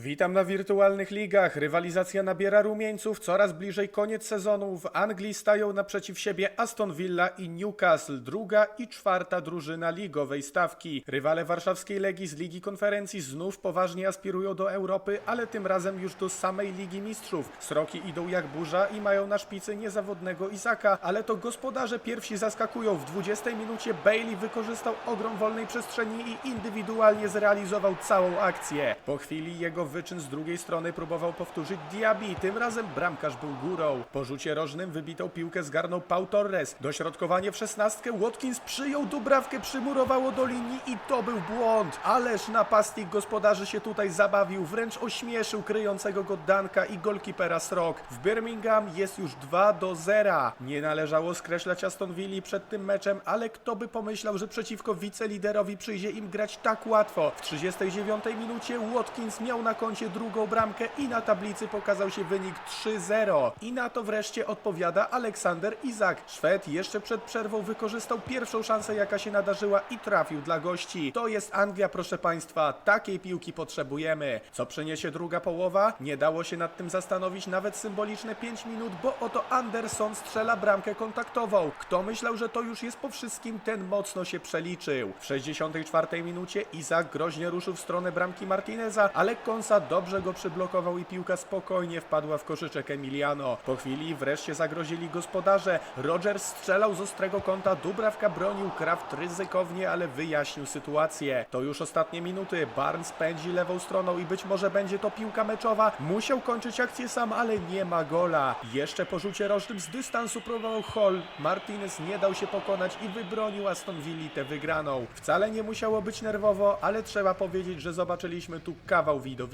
Witam na wirtualnych ligach. Rywalizacja nabiera rumieńców. Coraz bliżej koniec sezonu. W Anglii stają naprzeciw siebie Aston Villa i Newcastle, druga i czwarta drużyna ligowej stawki. Rywale warszawskiej Legii z Ligi Konferencji znów poważnie aspirują do Europy, ale tym razem już do samej Ligi Mistrzów. Sroki idą jak burza i mają na szpicy niezawodnego Izaka, ale to gospodarze pierwsi zaskakują. W 20 minucie Bailey wykorzystał ogrom wolnej przestrzeni i indywidualnie zrealizował całą akcję. Po chwili jego wyczyn z drugiej strony próbował powtórzyć Diaby, tym razem bramkarz był górą. Po rzucie rożnym wybitą piłkę zgarnął Pau Torres. Dośrodkowanie w szesnastkę Watkins przyjął Dubrawkę, przymurowało do linii i to był błąd. Ależ napastnik gospodarzy się tutaj zabawił, wręcz ośmieszył kryjącego go Danka i golkipera Srok. W Birmingham jest już 2 do 0. Nie należało skreślać Aston Villa przed tym meczem, ale kto by pomyślał, że przeciwko wiceliderowi przyjdzie im grać tak łatwo. W 39 minucie Watkins miał na koncie drugą bramkę i na tablicy pokazał się wynik 3-0. I na to wreszcie odpowiada Aleksander Izak. Szwed jeszcze przed przerwą wykorzystał pierwszą szansę jaka się nadarzyła i trafił dla gości. To jest Anglia proszę Państwa, takiej piłki potrzebujemy. Co przyniesie druga połowa? Nie dało się nad tym zastanowić nawet symboliczne 5 minut, bo oto Anderson strzela bramkę kontaktową. Kto myślał, że to już jest po wszystkim, ten mocno się przeliczył. W 64 minucie Izak groźnie ruszył w stronę bramki Martineza, ale Konsa dobrze go przyblokował i piłka spokojnie wpadła w koszyczek Emiliano. Po chwili wreszcie zagrozili gospodarze. Rogers strzelał z ostrego kąta, Dubrawka bronił, Kraft ryzykownie, ale wyjaśnił sytuację. To już ostatnie minuty. Barnes pędzi lewą stroną i być może będzie to piłka meczowa. Musiał kończyć akcję sam, ale nie ma gola. Jeszcze po rzucie z dystansu próbował Hall. Martinez nie dał się pokonać i wybronił Aston Villa tę wygraną. Wcale nie musiało być nerwowo, ale trzeba powiedzieć, że zobaczyliśmy tu kawał widowiska.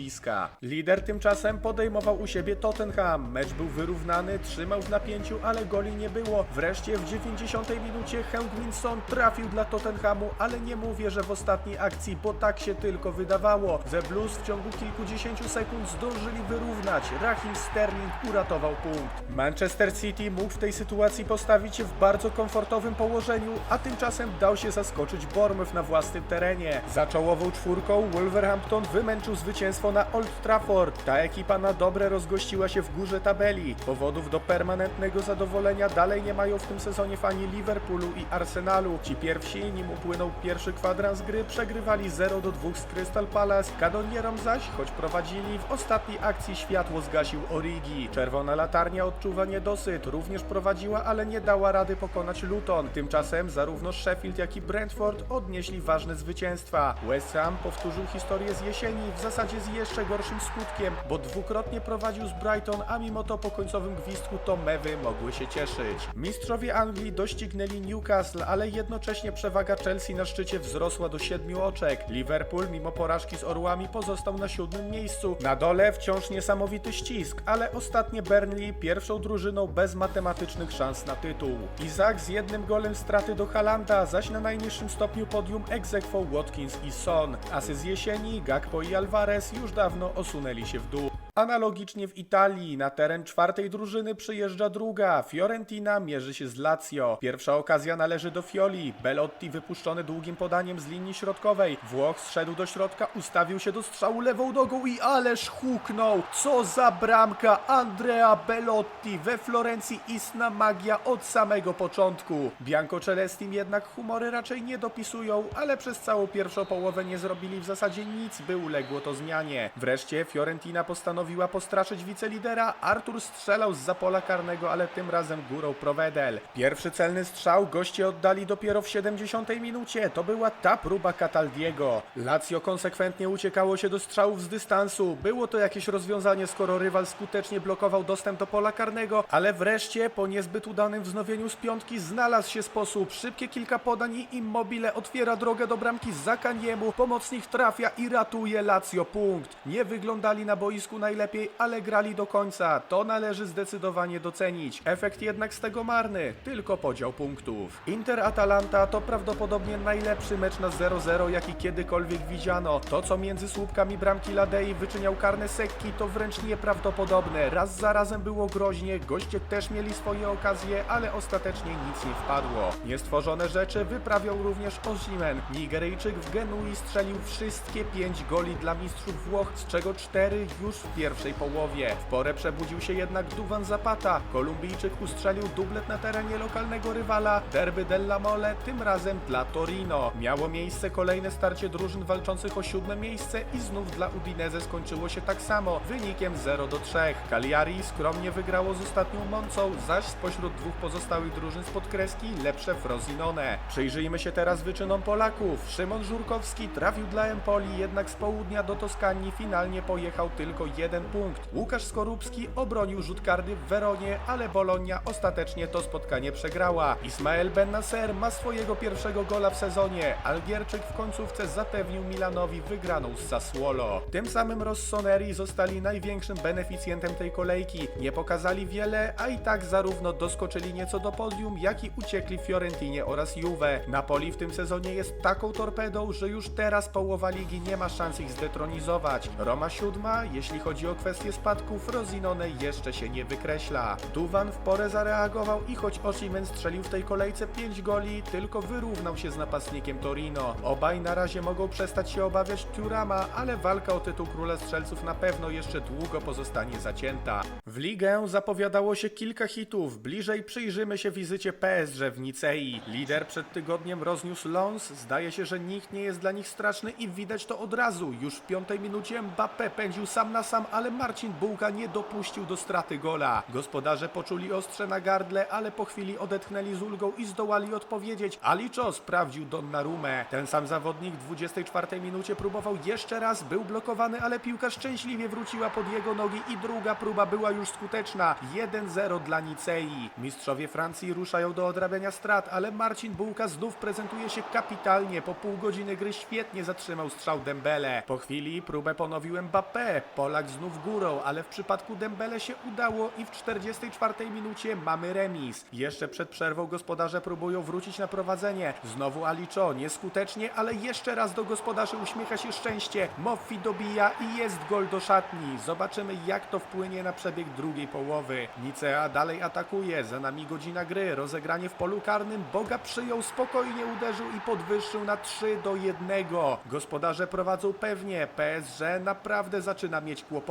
Lider tymczasem podejmował u siebie Tottenham. Mecz był wyrównany, trzymał w napięciu, ale goli nie było. Wreszcie w 90 minucie Heung-Min trafił dla Tottenhamu, ale nie mówię, że w ostatniej akcji, bo tak się tylko wydawało. The Blues w ciągu kilkudziesięciu sekund zdążyli wyrównać. Raheem Sterling uratował punkt. Manchester City mógł w tej sytuacji postawić się w bardzo komfortowym położeniu, a tymczasem dał się zaskoczyć Bournemouth na własnym terenie. Za czołową czwórką Wolverhampton wymęczył zwycięstwo na Old Trafford. Ta ekipa na dobre rozgościła się w górze tabeli. Powodów do permanentnego zadowolenia dalej nie mają w tym sezonie fani Liverpoolu i Arsenalu. Ci pierwsi, nim upłynął pierwszy kwadrans gry, przegrywali 0 do 2 z Crystal Palace. Kanonierom zaś, choć prowadzili, w ostatniej akcji światło zgasił Origi. Czerwona latarnia odczuwa niedosyt, również prowadziła, ale nie dała rady pokonać Luton. Tymczasem zarówno Sheffield, jak i Brentford odnieśli ważne zwycięstwa. West Ham powtórzył historię z jesieni, w zasadzie z jeszcze gorszym skutkiem, bo dwukrotnie prowadził z Brighton, a mimo to po końcowym gwizdku to mewy mogły się cieszyć. Mistrzowie Anglii doścignęli Newcastle, ale jednocześnie przewaga Chelsea na szczycie wzrosła do siedmiu oczek. Liverpool mimo porażki z Orłami pozostał na siódmym miejscu. Na dole wciąż niesamowity ścisk, ale ostatnie Burnley pierwszą drużyną bez matematycznych szans na tytuł. Izak z jednym golem straty do Halanda, zaś na najniższym stopniu podium aequo Watkins i Son. Asy z jesieni, Gakpo i Alvarez już dawno osunęli się w dół. Analogicznie w Italii na teren czwartej drużyny przyjeżdża druga. Fiorentina mierzy się z Lazio. Pierwsza okazja należy do Fioli. Belotti wypuszczony długim podaniem z linii środkowej. Włoch zszedł do środka, ustawił się do strzału lewą nogą i ależ huknął. Co za bramka Andrea Belotti. We Florencji istna magia od samego początku. Bianco Celestim jednak humory raczej nie dopisują, ale przez całą pierwszą połowę nie zrobili w zasadzie nic, by uległo to zmianie. Wreszcie Fiorentina postanowiła postraszyć wicelidera. Artur strzelał z pola karnego, ale tym razem górą Provedel. Pierwszy celny strzał goście oddali dopiero w 70 minucie. To była ta próba Cataldiego. Lazio konsekwentnie uciekało się do strzałów z dystansu. Było to jakieś rozwiązanie, skoro rywal skutecznie blokował dostęp do pola karnego, ale wreszcie po niezbyt udanym wznowieniu z piątki znalazł się sposób. Szybkie kilka podań i Immobile otwiera drogę do bramki Zakaniemu. Pomocnik trafia i ratuje Lazio punkt. Nie wyglądali na boisku najlepiej najlepiej, ale grali do końca. To należy zdecydowanie docenić. Efekt jednak z tego marny, tylko podział punktów. Inter-Atalanta to prawdopodobnie najlepszy mecz na 0-0, jaki kiedykolwiek widziano. To, co między słupkami bramki Ladei wyczyniał karne sekki, to wręcz nieprawdopodobne. Raz za razem było groźnie, goście też mieli swoje okazje, ale ostatecznie nic nie wpadło. Niestworzone rzeczy wyprawiał również Osimhen. Nigeryjczyk w Genui strzelił wszystkie 5 goli dla mistrzów Włoch, z czego 4 już w pierwszej połowie. W porę przebudził się jednak Duvan Zapata. Kolumbijczyk ustrzelił dublet na terenie lokalnego rywala Derby della Mole, tym razem dla Torino. Miało miejsce kolejne starcie drużyn walczących o siódme miejsce i znów dla Udinese skończyło się tak samo, wynikiem 0 do 3. Cagliari skromnie wygrało z ostatnią Moncą, zaś spośród dwóch pozostałych drużyn spod kreski lepsze Frosinone. Przyjrzyjmy się teraz wyczynom Polaków. Szymon Żurkowski trafił dla Empoli, jednak z południa do Toskanii finalnie pojechał tylko jeden punkt. Łukasz Skorupski obronił rzut karny w Weronie, ale Bologna ostatecznie to spotkanie przegrała. Ismael Ben Nasser ma swojego pierwszego gola w sezonie. Algierczyk w końcówce zapewnił Milanowi wygraną z Sassuolo. Tym samym Rossoneri zostali największym beneficjentem tej kolejki. Nie pokazali wiele, a i tak zarówno doskoczyli nieco do podium, jak i uciekli Fiorentinie oraz Juve. Napoli w tym sezonie jest taką torpedą, że już teraz połowa ligi nie ma szans ich zdetronizować. Roma siódma, jeśli chodzi o kwestię spadków, Rozinone jeszcze się nie wykreśla. Duwan w porę zareagował i choć Osimhen strzelił w tej kolejce 5 goli, tylko wyrównał się z napastnikiem Torino. Obaj na razie mogą przestać się obawiać Turama, ale walka o tytuł króla strzelców na pewno jeszcze długo pozostanie zacięta. W ligę zapowiadało się kilka hitów. Bliżej przyjrzymy się wizycie PSG w Nicei. Lider przed tygodniem rozniósł Lons. Zdaje się, że nikt nie jest dla nich straszny i widać to od razu. Już w piątej minucie Mbappé pędził sam na sam, ale Marcin Bułka nie dopuścił do straty gola. Gospodarze poczuli ostrze na gardle, ale po chwili odetchnęli z ulgą i zdołali odpowiedzieć. Alicho sprawdził Donnarumę. Ten sam zawodnik w 24 minucie próbował jeszcze raz, był blokowany, ale piłka szczęśliwie wróciła pod jego nogi i druga próba była już skuteczna. 1-0 dla Nicei. Mistrzowie Francji ruszają do odrabiania strat, ale Marcin Bułka znów prezentuje się kapitalnie. Po pół godziny gry świetnie zatrzymał strzał Dembele. Po chwili próbę ponowił Mbappé. Polak znów górą, ale w przypadku Dembele się udało i w 44 minucie mamy remis. Jeszcze przed przerwą gospodarze próbują wrócić na prowadzenie. Znowu Alicho, nieskutecznie, ale jeszcze raz do gospodarzy uśmiecha się szczęście. Moffi dobija i jest gol do szatni. Zobaczymy jak to wpłynie na przebieg drugiej połowy. Nicea dalej atakuje, za nami godzina gry, rozegranie w polu karnym. Boga przyjął, spokojnie uderzył i podwyższył na 3 do 1. Gospodarze prowadzą pewnie, PSG naprawdę zaczyna mieć kłopoty.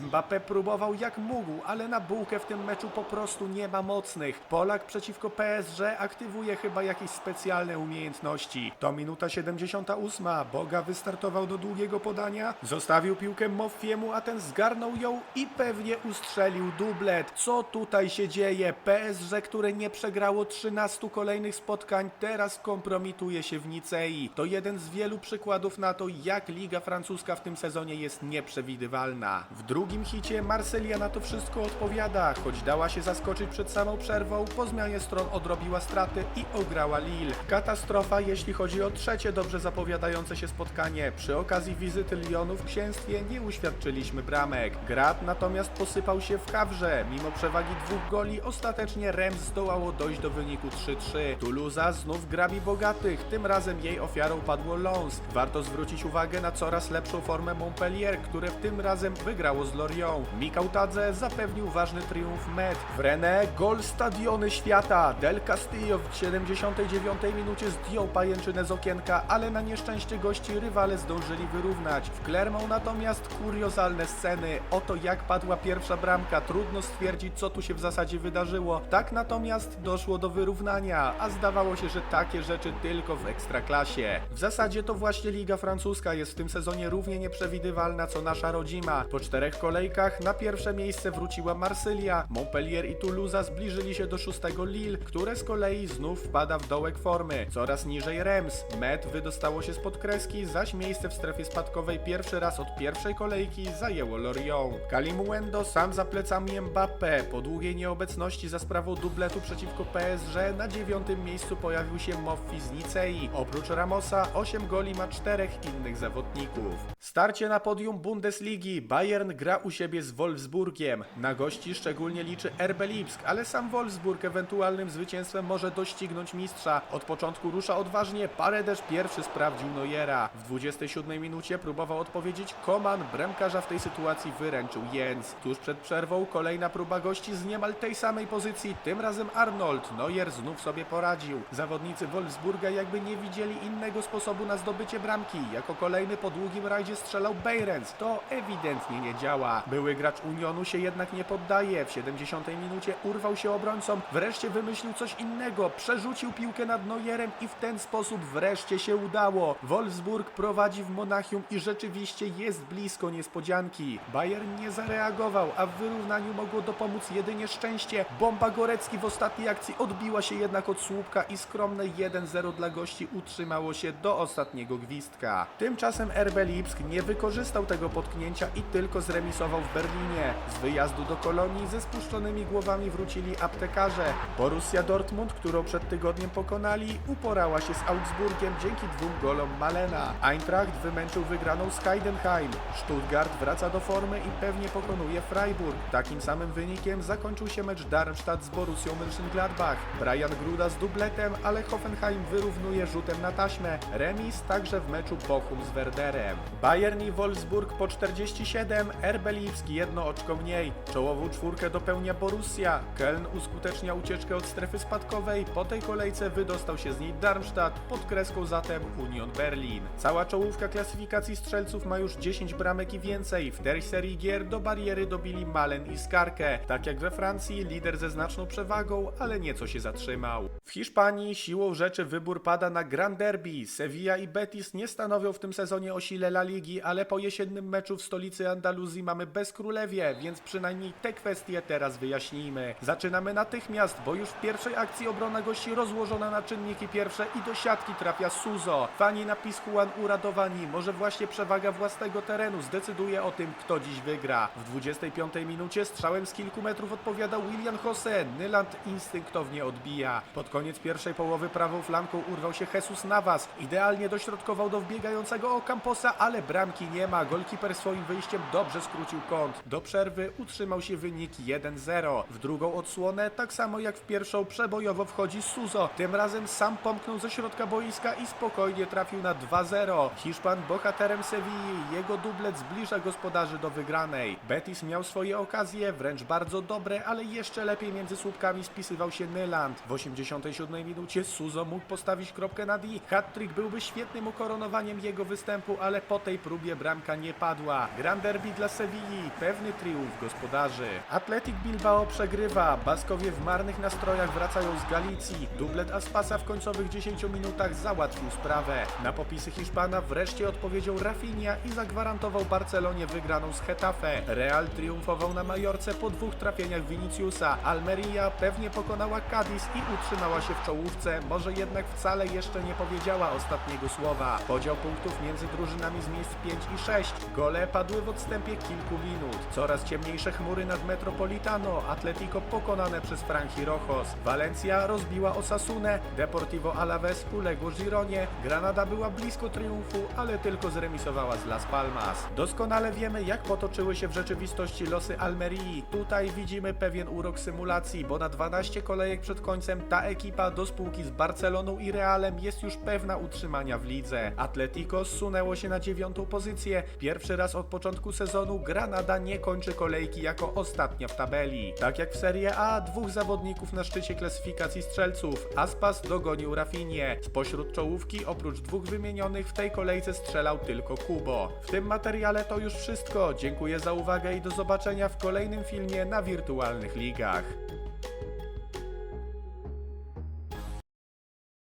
Mbappé próbował jak mógł, ale na bułkę w tym meczu po prostu nie ma mocnych. Polak przeciwko PSG aktywuje chyba jakieś specjalne umiejętności. To minuta 78. Boga wystartował do długiego podania, zostawił piłkę Moffiemu, a ten zgarnął ją i pewnie ustrzelił dublet. Co tutaj się dzieje? PSG, które nie przegrało 13 kolejnych spotkań, teraz kompromituje się w Nicei. To jeden z wielu przykładów na to, jak Liga Francuska w tym sezonie jest nieprzewidywalna. W drugim hicie Marsylia na to wszystko odpowiada, choć dała się zaskoczyć przed samą przerwą, po zmianie stron odrobiła straty i ograła Lille. Katastrofa, jeśli chodzi o trzecie dobrze zapowiadające się spotkanie. Przy okazji wizyty Lyonu w księstwie nie uświadczyliśmy bramek. Grad natomiast posypał się w kawrze. Mimo przewagi dwóch goli, ostatecznie Reims zdołało dojść do wyniku 3-3. Toulouse znów grabi bogatych, tym razem jej ofiarą padło Lens. Warto zwrócić uwagę na coraz lepszą formę Montpellier, które tym razem wygrało z Lorient. Mikał Tadze zapewnił ważny triumf Met. W Rennes gol stadiony świata. Del Castillo w 79 minucie zdjął pajęczynę z okienka, ale na nieszczęście gości rywale zdążyli wyrównać. W Clermont natomiast kuriozalne sceny. Oto jak padła pierwsza bramka. Trudno stwierdzić, co tu się w zasadzie wydarzyło. Tak natomiast doszło do wyrównania, a zdawało się, że takie rzeczy tylko w ekstraklasie. W zasadzie to właśnie Liga Francuska jest w tym sezonie równie nieprzewidywalna co nasza rodzima. Po czterech kolejkach na pierwsze miejsce wróciła Marsylia, Montpellier i Toulouse zbliżyli się do szóstego Lille, które z kolei znów wpada w dołek formy. Coraz niżej Reims. Met wydostało się spod kreski, zaś miejsce w strefie spadkowej pierwszy raz od pierwszej kolejki zajęło Lorient. Kalimuendo sam plecami Mbappé. Po długiej nieobecności za sprawą dubletu przeciwko PSG na dziewiątym miejscu pojawił się Moffi z Nicei. Oprócz Ramosa 8 goli ma czterech innych zawodników. Starcie na podium Bundesligi. Bayern gra u siebie z Wolfsburgiem. Na gości szczególnie liczy RB Lipsk, ale sam Wolfsburg ewentualnym zwycięstwem może doścignąć mistrza. Od początku rusza odważnie, Paredes pierwszy sprawdził Neuera. W 27 minucie próbował odpowiedzieć Koman, bramkarza w tej sytuacji wyręczył Jens. Tuż przed przerwą kolejna próba gości z niemal tej samej pozycji, tym razem Arnold. Neuer znów sobie poradził. Zawodnicy Wolfsburga jakby nie widzieli innego sposobu na zdobycie bramki. Jako kolejny po długim rajdzie strzelał Behrens. To ewidentnie nie działa. Były gracz Unionu się jednak nie poddaje. W 70 minucie urwał się obrońcom, wreszcie wymyślił coś innego. Przerzucił piłkę nad Neuerem i w ten sposób wreszcie się udało. Wolfsburg prowadzi w Monachium i rzeczywiście jest blisko niespodzianki. Bayern nie zareagował, a w wyrównaniu mogło dopomóc jedynie szczęście. Bomba Gorecki w ostatniej akcji odbiła się jednak od słupka i skromne 1-0 dla gości utrzymało się do ostatniego gwizdka. Tymczasem RB Lipsk nie wykorzystał tego potknięcia i tylko zremisował w Berlinie. Z wyjazdu do Kolonii ze spuszczonymi głowami wrócili aptekarze. Borussia Dortmund, którą przed tygodniem pokonali, uporała się z Augsburgiem dzięki dwóm golom Malena. Eintracht wymęczył wygraną z Heidenheim. Stuttgart wraca do formy i pewnie pokonuje Freiburg. Takim samym wynikiem zakończył się mecz Darmstadt z Borussią Mönchengladbach. Brian Gruda z dubletem, ale Hoffenheim wyrównuje rzutem na taśmę. Remis także w meczu Bochum z Werderem. Bayern i Wolfsburg po 47, RB Lipsk jedno oczko mniej. Czołową czwórkę dopełnia Borussia. Köln uskutecznia ucieczkę od strefy spadkowej. Po tej kolejce wydostał się z niej Darmstadt, pod kreską zatem Union Berlin. Cała czołówka klasyfikacji strzelców ma już 10 bramek i więcej. W tej serii gier do bariery dobili Malen i Skarkę. Tak jak we Francji, lider ze znaczną przewagą, ale nieco się zatrzymał. W Hiszpanii siłą rzeczy wybór pada na Grand Derby. Sevilla i Betis nie stanowią w tym sezonie o sile La Ligi, ale po jesiennym meczu w stolicy Andaluzji mamy bezkrólewie, więc przynajmniej te kwestie teraz wyjaśnijmy. Zaczynamy natychmiast, bo już w pierwszej akcji obrona gości rozłożona na czynniki pierwsze i do siatki trafia Suzo. Fani na Pizjuan uradowani, może właśnie przewaga własnego terenu zdecyduje o tym, kto dziś wygra. W 25 minucie strzałem z kilku metrów odpowiada William Jose, Nyland instynktownie odbija. Pod koniec pierwszej połowy prawą flanką urwał się Jesus Navas, idealnie dośrodkował do wbiegającego Ocamposa, ale bramki nie ma. Golkiper swoim wyjściem dobrze skrócił kąt. Do przerwy utrzymał się wynik 1-0. W drugą odsłonę, tak samo jak w pierwszą, przebojowo wchodzi Suzo. Tym razem sam pomknął ze środka boiska i spokojnie trafił na 2-0. Hiszpan bohaterem Sewilli, jego dublet zbliża gospodarzy do wygranej. Betis miał swoje okazje, wręcz bardzo dobre, ale jeszcze lepiej między słupkami spisywał się Nyland. W 87 minucie Suzo mógł postawić kropkę na D. Hat-trick byłby świetnym ukoronowaniem jego występu, ale po tej próbie bramka nie padła. Grand Derby dla Sewilli, pewny triumf gospodarzy. Athletic Bilbao przegrywa, Baskowie w marnych nastrojach wracają z Galicji. Dublet Aspasa w końcowych 10 minutach załatwił sprawę. Na popisy Hiszpana wreszcie odpowiedział Rafinha i zagwarantował Barcelonie wygraną z Getafe. Real triumfował na Majorce po dwóch trafieniach Viniciusa. Almeria pewnie pokonała Cadiz i utrzymała się w czołówce, może jednak wcale jeszcze nie powiedziała ostatniego słowa. Podział punktów między drużynami z miejsc 5 i 6. Gole padły w odstępie kilku minut. Coraz ciemniejsze chmury nad Metropolitano. Atletico pokonane przez Franchi Rojos. Valencia rozbiła Osasunę. Deportivo Alaves uległo Gironie. Granada była blisko triumfu, ale tylko zremisowała z Las Palmas. Doskonale wiemy, jak potoczyły się w rzeczywistości losy Almerii. Tutaj widzimy pewien urok symulacji, bo na 12 kolejek przed końcem ta ekipa do spółki z Barceloną i Realem jest już pewna utrzymania w lidze. Atletico zsunęło się na dziewiątą pozycję. Pierwszy raz od początku sezonu Granada nie kończy kolejki jako ostatnia w tabeli. Tak jak w Serie A, dwóch zawodników na szczycie klasyfikacji strzelców. Aspas dogonił Rafinie. Spośród czołówki, oprócz dwóch wymienionych, w tej kolejce strzelał tylko Kubo. W tym materiale to już wszystko. Dziękuję za uwagę i do zobaczenia w kolejnym filmie na wirtualnych ligach.